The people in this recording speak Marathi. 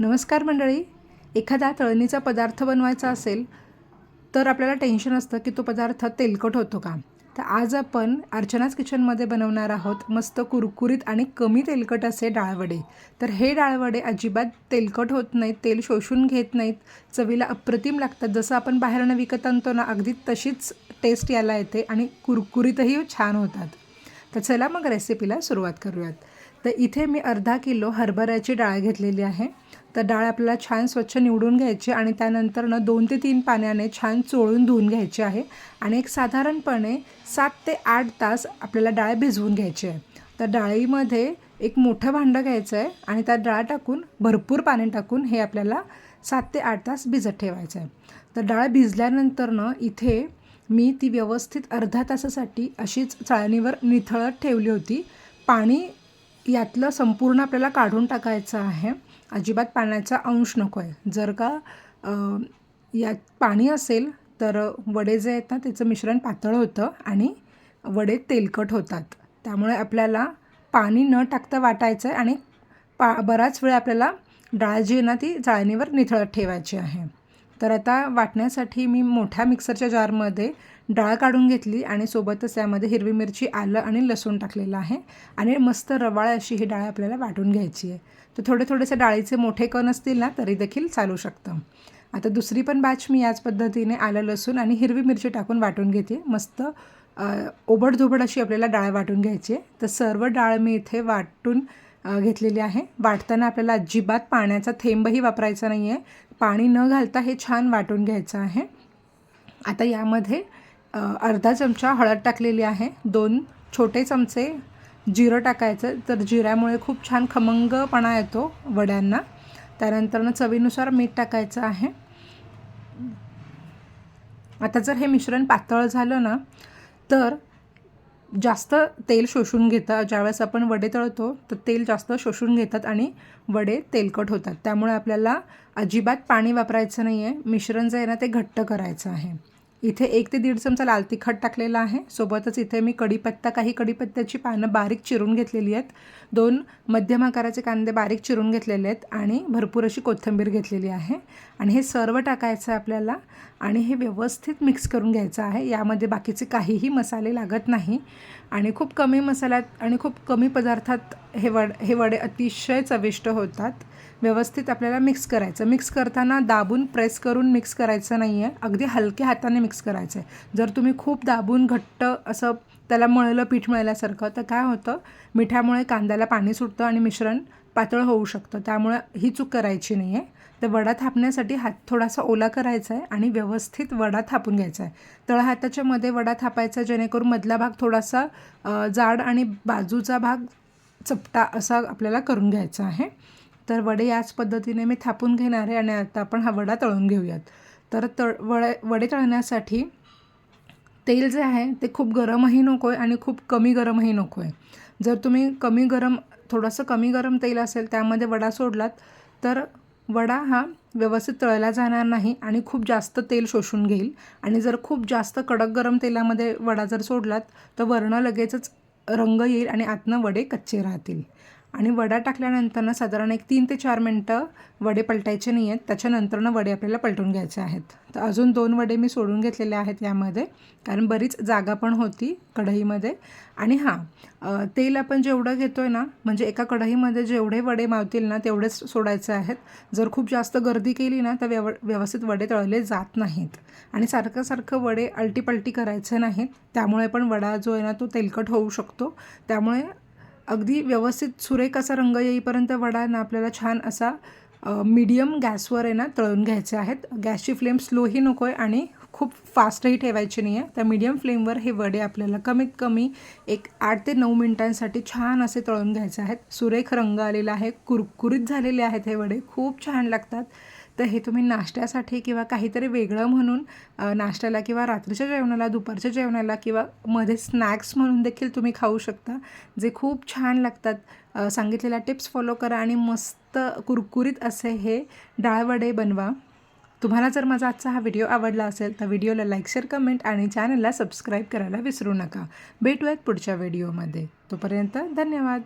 नमस्कार मंडळी. एखादा तळणीचा पदार्थ बनवायचा असेल तर आपल्याला टेन्शन असतं की तो पदार्थ तेलकट होतो का? तर आज आपण अर्चनाच किचनमध्ये बनवणार आहोत मस्त कुरकुरीत आणि कमी तेलकट असे डाळवडे. तर हे डाळवडे अजिबात तेलकट होत नाहीत तेल शोषून घेत नाहीत चवीला अप्रतिम लागतात. जसं आपण बाहेरनं विकत आणतो ना अगदी तशीच टेस्ट याला येते आणि कुरकुरीतही छान होतात. तर चला मग रेसिपीला सुरुवात करूयात. तर इथे मी अर्धा किलो हरभऱ्याची डाळ घेतलेली आहे. तर डाळ आपल्याला छान स्वच्छ निवडून घ्यायची आणि त्यानंतर न दोन ते तीन पाण्याने छान चोळून धुवून घ्यायची आहे. आणि एक साधारणपणे सात ते आठ तास आपल्याला डाळ भिजवून घ्यायची आहे. तर डाळीमध्ये एक मोठं भांडं घ्यायचं आहे आणि त्यात डाळ टाकून भरपूर पाणी टाकून हे आपल्याला सात ते आठ तास भिजत ठेवायचं आहे. तर डाळ भिजल्यानंतर इथे मी ती व्यवस्थित अर्धा तासासाठी अशीच चाळणीवर निथळत ठेवली होती. पाणी यातलं संपूर्ण आपल्याला काढून टाकायचं आहे. अजिबात पाण्याचा अंश नको आहे. जर का यात पाणी असेल तर वडे जे आहेत ना त्याचं मिश्रण पातळ होतं आणि वडे तेलकट होतात. त्यामुळे आपल्याला पाणी न टाकता वाटायचं आहे आणि पा बराच वेळ आपल्याला डाळ जी आहे ना ती जाळणीवर निथळत ठेवायची आहे. तर आता वाटण्यासाठी मी मोठ्या मिक्सरच्या जारमध्ये डाळ काढून घेतली आणि सोबतच त्यामध्ये हिरवी मिरची आलं आणि लसूण टाकलेलं आहे. आणि मस्त रवाळ अशी ही डाळ आपल्याला वाटून घ्यायची आहे. तर थोडे थोडेसे डाळीचे मोठे कण असतील ना तरी देखील चालू शकतं. आता दुसरी पण बॅच मी याच पद्धतीने आलं लसूण आणि हिरवी मिरची टाकून वाटून घेते. मस्त ओबडधोबड अशी आपल्याला डाळ वाटून घ्यायची आहे. तर सर्व डाळ मी इथे वाटून घेतलेली आहे. वाटताना आपल्याला अजिबात पाण्याचा थेंबही वापरायचा नाही आहे पाणी न घालता हे छान वाटून घ्यायचं आहे. आता यामध्ये अर्धा चमचा हळद टाकलेली आहे. दोन छोटे चमचे जिरं टाकायचं. तर जिऱ्यामुळे खूप छान खमंगपणा येतो वड्यांना. त्यानंतरनं चवीनुसार मीठ टाकायचं आहे. आता जर हे मिश्रण पातळ झालं ना तर जास्त तेल शोषून घेतं ज्यावेळेस आपण वडे तळतो तर तेल जास्त शोषून घेतात आणि वडे तेलकट होतात. त्यामुळे आपल्याला अजिबात पाणी वापरायचं नाही आहे मिश्रण जे आहे ना ते घट्ट करायचं आहे. इथे एक ते दीड चमचा लाल तिखट टाकलेला आहे. सोबतच इथे मी कढीपत्ता काही कढीपत्त्याची पानं बारीक चिरून घेतलेली आहेत. दोन मध्यम आकाराचे कांदे बारीक चिरून घेतलेले आहेत आणि भरपूर अशी कोथिंबीर घेतलेली आहे. आणि हे सर्व टाकायचं आहे आपल्याला आणि हे व्यवस्थित मिक्स करून घ्यायचं आहे. यामध्ये बाकीचे काहीही मसाले लागत नाही. आणि खूप कमी मसाल्यात आणि खूप कमी पदार्थात हे वड हे वडे अतिशय चविष्ट होतात. व्यवस्थित आपल्याला मिक्स करायचं. मिक्स करताना दाबून प्रेस करून मिक्स करायचं नाही आहे अगदी हलक्या हाताने मिक्स करायचं आहे जर तुम्ही खूप दाबून घट्ट असं त्याला मळलं पीठ मळल्यासारखं तर काय होतं? मिठामुळे कांद्याला पाणी सुटतं आणि मिश्रण पातळ होऊ शकतं. त्यामुळे ही चूक करायची नाही आहे तर वडा थापण्यासाठी हात थोडासा ओला करायचा आहे आणि व्यवस्थित वडा थापून घ्यायचा आहे तळहाताच्या मध्ये वडा थापायचा जेणेकरून मधला भाग थोडासा जाड आणि बाजूचा भाग चपटा असा आपल्याला करून घ्यायचा आहे. तर वडे याच पद्धतीने मी थापून घेणार आहे आणि आता आपण हा वडा तळून घेऊयात. तर तळ वडे वडे तळण्यासाठी तेल जे आहे ते खूप गरमही नको आहे आणि खूप कमी गरमही नको आहे जर तुम्ही कमी गरम थोडंसं कमी गरम तेल असेल त्यामध्ये वडा सोडलात तर वडा हा व्यवस्थित तळला जाणार नाही आणि खूप जास्त तेल शोषून घेईल. आणि जर खूप जास्त कडक गरम तेलामध्ये वडा जर सोडलात तर वर्ण लगेचच रंग येईल आणि आतनं वडे कच्चे राहतील. आणि वडा टाकल्यानंतरनं साधारण एक तीन ते चार मिनटं वडे पलटायचे नाही आहेत. त्याच्यानंतरनं वडे आपल्याला पलटून घ्यायचे आहेत. तर अजून दोन वडे मी सोडून घेतलेले आहेत यामध्ये कारण बरीच जागा पण होती कढईमध्ये. आणि हां तेल आपण जेवढं घेतो आहे ना म्हणजे एका कढईमध्ये जेवढे वडे मावतील ना तेवढेच सोडायचे आहेत. जर खूप जास्त गर्दी केली ना तर व्यव व्यवस्थित वडे तळले जात नाहीत. आणि सारखं सारखं वडे अलटीपलटी करायचे नाहीत. त्यामुळे पण वडा जो आहे ना तो तेलकट होऊ शकतो. त्यामुळे अगदी व्यवस्थित सुरेख असा रंग येईपर्यंत वडा ना आपल्याला छान असा मीडियम गॅसवर आहे ना तळून घ्यायचे आहेत. गॅसची फ्लेम स्लोही नको आहे आणि खूप फास्टही ठेवायची नाही आहे त्या मीडियम फ्लेमवर हे वडे आपल्याला कमीत कमी एक आठ ते नऊ मिनटांसाठी छान असे तळून घ्यायचे आहेत. सुरेख रंग आलेला आहे. कुरकुरीत झालेले आहेत हे वडे. खूप छान लागतात. तर हे तुम्ही नाश्त्यासाठी किंवा काहीतरी वेगळं म्हणून नाश्त्याला किंवा रात्रीच्या जेवणाला दुपारच्या जेवणाला किंवा मध्ये स्नॅक्स म्हणून देखील तुम्ही खाऊ शकता जे खूप छान लागतात. सांगितलेल्या टिप्स फॉलो करा आणि मस्त कुरकुरीत असे हे डाळवडे बनवा. तुम्हाला जर माझा आजचा हा व्हिडिओ आवडला असेल तर व्हिडिओला लाईक शेअर कमेंट आणि चॅनलला सबस्क्राईब करायला विसरू नका. भेटूयात पुढच्या व्हिडिओमध्ये. तोपर्यंत धन्यवाद.